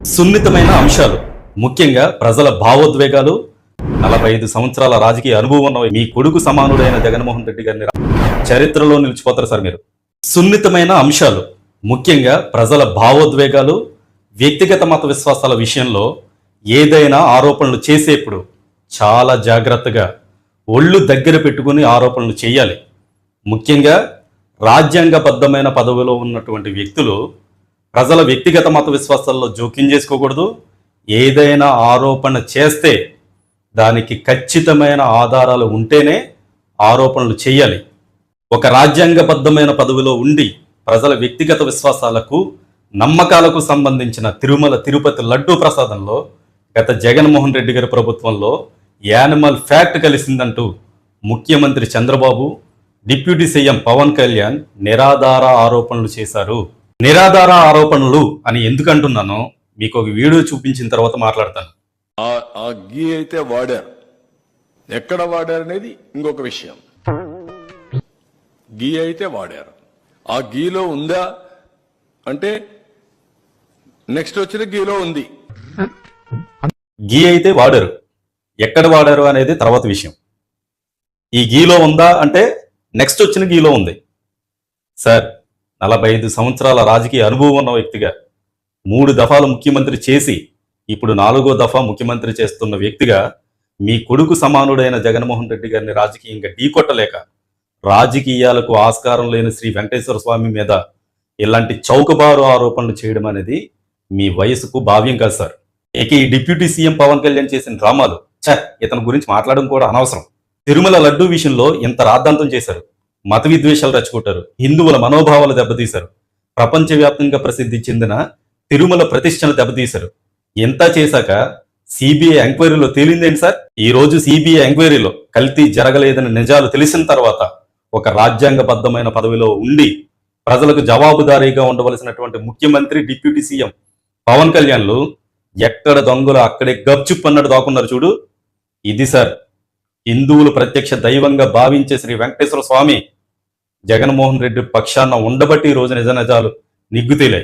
సున్నితమైన అంశాలు. ముఖ్యంగా ప్రజల భావోద్వేగాలు. నలభై ఐదు సంవత్సరాల రాజకీయ అనుభవం ఉన్న మీ కొడుకు సమానుడైన జగన్మోహన్ రెడ్డి గారిని చరిత్రలో నిలిచిపోతారు సార్ మీరు. సున్నితమైన అంశాలు. ముఖ్యంగా ప్రజల భావోద్వేగాలు. వ్యక్తిగత మత విశ్వాసాల విషయంలో ఏదైనా ఆరోపణలు చేసేప్పుడు చాలా జాగ్రత్తగా ఒళ్ళు దగ్గర పెట్టుకుని ఆరోపణలు చేయాలి. ముఖ్యంగా రాజ్యాంగబద్ధమైన పదవిలో ఉన్నటువంటి వ్యక్తులు ప్రజల వ్యక్తిగత మత విశ్వాసాల్లో జోక్యం చేసుకోకూడదు. ఏదైనా ఆరోపణ చేస్తే దానికి ఖచ్చితమైన ఆధారాలు ఉంటేనే ఆరోపణలు చేయాలి. ఒక రాజ్యాంగబద్ధమైన పదవిలో ఉండి ప్రజల వ్యక్తిగత విశ్వాసాలకు నమ్మకాలకు సంబంధించిన తిరుమల తిరుపతి లడ్డూ ప్రసాదంలో గత జగన్మోహన్ రెడ్డి గారి ప్రభుత్వంలో యానిమల్ ఫ్యాక్ట్ కలిసిందంటూ ముఖ్యమంత్రి చంద్రబాబు డిప్యూటీ సీఎం పవన్ కళ్యాణ్ నిరాధార ఆరోపణలు చేశారు. నిరాధార ఆరోపణలు అని ఎందుకు అంటున్నానో మీకు ఒక వీడియో చూపించిన తర్వాత మాట్లాడతాను. ఆ గీ అయితే వాడారు ఎక్కడ వాడారు అనేది ఇంకొక విషయం. గీ అయితే వాడారు ఆ గీలో ఉందా? అంటే నెక్స్ట్ వచ్చిన గీలో ఉంది. గీ అయితే వాడారు. ఎక్కడ వాడారు అనేది తర్వాత విషయం. ఈ గీలో ఉందా అంటే నెక్స్ట్ వచ్చిన గీలో ఉంది. సార్ నలభై ఐదు సంవత్సరాల రాజకీయ అనుభవం ఉన్న వ్యక్తిగా మూడు దఫాలు ముఖ్యమంత్రి చేసి ఇప్పుడు నాలుగో దఫా ముఖ్యమంత్రి చేస్తున్న వ్యక్తిగా మీ కొడుకు సమానుడైన జగన్మోహన్ రెడ్డి గారిని రాజకీయంగా ఢీకొట్టలేక రాజకీయాలకు ఆస్కారం లేని శ్రీ వెంకటేశ్వర స్వామి మీద ఇలాంటి చౌకబారు ఆరోపణలు చేయడం అనేది మీ వయసుకు భావ్యం కాదు సార్. ఇక ఈ డిప్యూటీ సీఎం పవన్ కళ్యాణ్ చేసిన డ్రామాలు చ ఇతని గురించి మాట్లాడడం కూడా అనవసరం. తిరుమల లడ్డూ విషయంలో ఇంత రాద్ధాంతం చేశారు. మత విద్వేషాలు రచ్చుకుంటారు హిందువుల మనోభావాలు దెబ్బతీశారు. ప్రపంచవ్యాప్తంగా ప్రసిద్ధి చెందిన తిరుమల ప్రతిష్టను దెబ్బతీశారు. ఎంత చేశాక సిబిఐ ఎంక్వైరీలో తేలిందేంటి సార్? ఈ రోజు సిబిఐ ఎంక్వైరీలో కల్తీ జరగలేదని నిజాలు తెలిసిన తర్వాత ఒక రాజ్యాంగబద్ధమైన పదవిలో ఉండి ప్రజలకు జవాబుదారీగా ఉండవలసినటువంటి ముఖ్యమంత్రి డిప్యూటీ సీఎం పవన్ కళ్యాణ్లు ఎక్కడ దొంగలు అక్కడే గప్చుప్ అన్నట్టు దాకున్నారు చూడు. ఇది సార్ హిందువులు ప్రత్యక్ష దైవంగా భావించే శ్రీ వెంకటేశ్వర స్వామి జగన్మోహన్ రెడ్డి పక్షాన ఉండబట్టి ఈ రోజు నిజ నిజాలు నిగ్గుతీలే